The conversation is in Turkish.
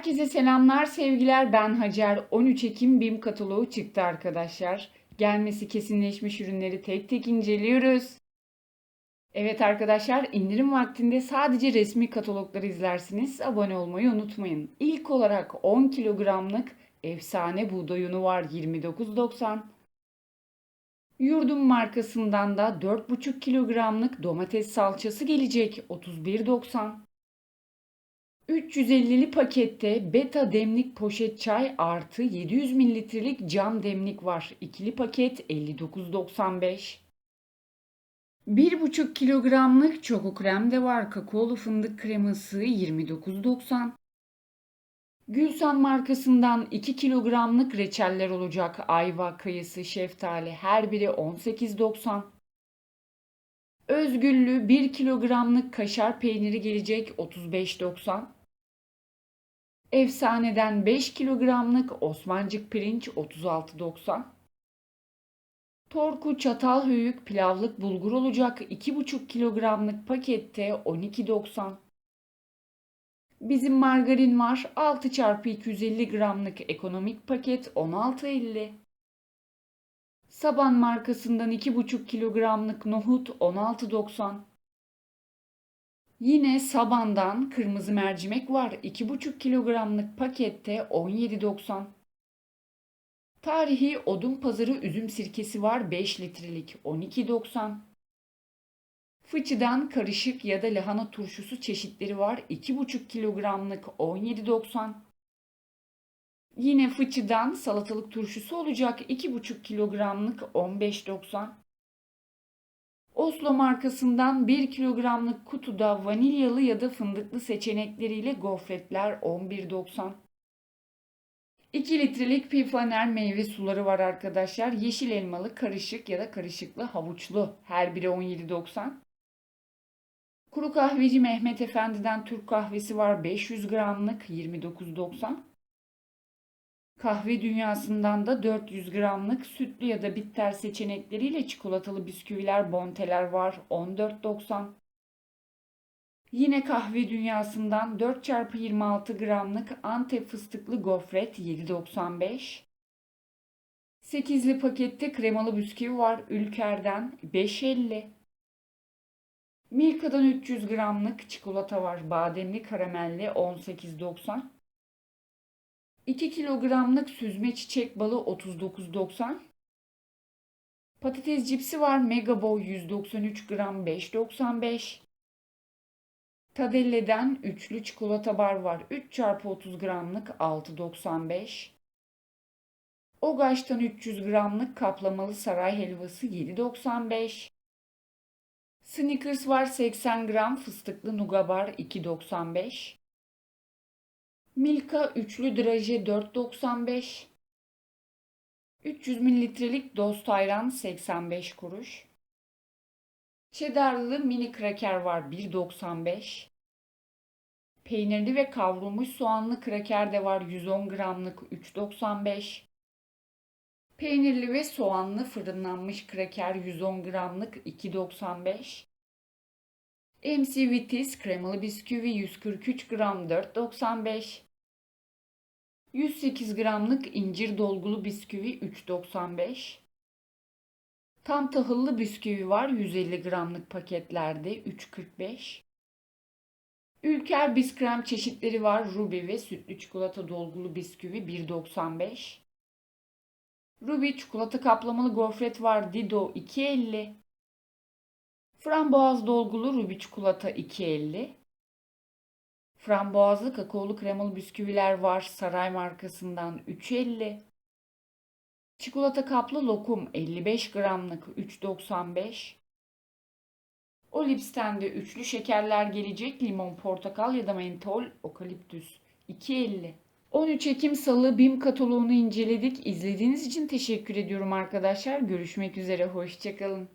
Herkese selamlar, sevgiler. Ben Hacer. 13 Ekim BİM kataloğu çıktı arkadaşlar. Gelmesi kesinleşmiş ürünleri tek tek inceliyoruz. Evet arkadaşlar, indirim vaktinde sadece resmi katalogları izlersiniz. Abone olmayı unutmayın. İlk olarak 10 kilogramlık efsane buğday unu var 29.90. Yurdum markasından da 4,5 kilogramlık domates salçası gelecek 31.90. 350'li pakette beta demlik poşet çay artı 700 mililitrelik cam demlik var. İkili paket 59.95. 1,5 kilogramlık çoko krem de var. Kakaolu fındık kreması 29.90. Gülsan markasından 2 kilogramlık reçeller olacak. Ayva, kayısı, şeftali her biri 18.90. Özgüllü 1 kilogramlık kaşar peyniri gelecek 35.90. Efsaneden 5 kilogramlık Osmancık pirinç 36.90. Torku çatal höyük pilavlık bulgur olacak 2,5 kilogramlık pakette 12.90. Bizim margarin var 6 çarpı 250 gramlık ekonomik paket 16.50. Saban markasından 2,5 kilogramlık nohut 16.90. Yine Saban'dan kırmızı mercimek var. 2,5 kilogramlık pakette 17.90. Tarihi odun pazarı üzüm sirkesi var 5 litrelik 12.90. Fıçıdan karışık ya da lahana turşusu çeşitleri var 2,5 kilogramlık 17.90. Yine fıçıdan salatalık turşusu olacak 2,5 kilogramlık 15.90. Oslo markasından 1 kilogramlık kutuda vanilyalı ya da fındıklı seçenekleriyle gofretler 11.90. 2 litrelik pifaner meyve suları var arkadaşlar. Yeşil elmalı, karışık ya da karışıklı havuçlu. Her biri 17.90. Kuru kahveci Mehmet Efendi'den Türk kahvesi var 500 gramlık 29.90. Kahve dünyasından da 400 gramlık sütlü ya da bitter seçenekleriyle çikolatalı bisküviler, bonteler var 14.90. Yine kahve dünyasından 4x26 gramlık Antep fıstıklı gofret 7.95. 8'li pakette kremalı bisküvi var Ülker'den 5.50. Milka'dan 300 gramlık çikolata var bademli karamelli 18.90. 2 kilogramlık süzme çiçek balı 39.90. Patates cipsi var Mega Boy 193 gram 5.95. Tadelle'den üçlü çikolata bar var 3 çarpı 30 gramlık 6.95. Ogaş'tan 300 gramlık kaplamalı saray helvası 7.95. Snickers var 80 gram fıstıklı nugabar 2.95. Milka üçlü draje 4.95. 300 mililitrelik dost ayran 85 kuruş. Cheddarlı mini kraker var 1.95. Peynirli ve kavrulmuş soğanlı kraker de var 110 gramlık 3.95. Peynirli ve soğanlı fırınlanmış kraker 110 gramlık 2.95. MC kremalı bisküvi 143 gram 4.95. 108 gramlık incir dolgulu bisküvi 3.95. Tam tahıllı bisküvi var 150 gramlık paketlerde 3.45. Ülker biskrem çeşitleri var Ruby ve sütlü çikolata dolgulu bisküvi 1.95. Ruby çikolata kaplamalı gofret var Dido 2.50. Framboaz dolgulu ruby çikolata 2.50. Framboazlı kakaolu kremalı bisküviler var Saray markasından 3.50. Çikolata kaplı lokum 55 gramlık 3.95. Olips'ten de üçlü şekerler gelecek limon, portakal ya da mentol, okaliptüs 2.50. 13 Ekim Salı BİM kataloğunu inceledik. İzlediğiniz için teşekkür ediyorum arkadaşlar. Görüşmek üzere, hoşçakalın.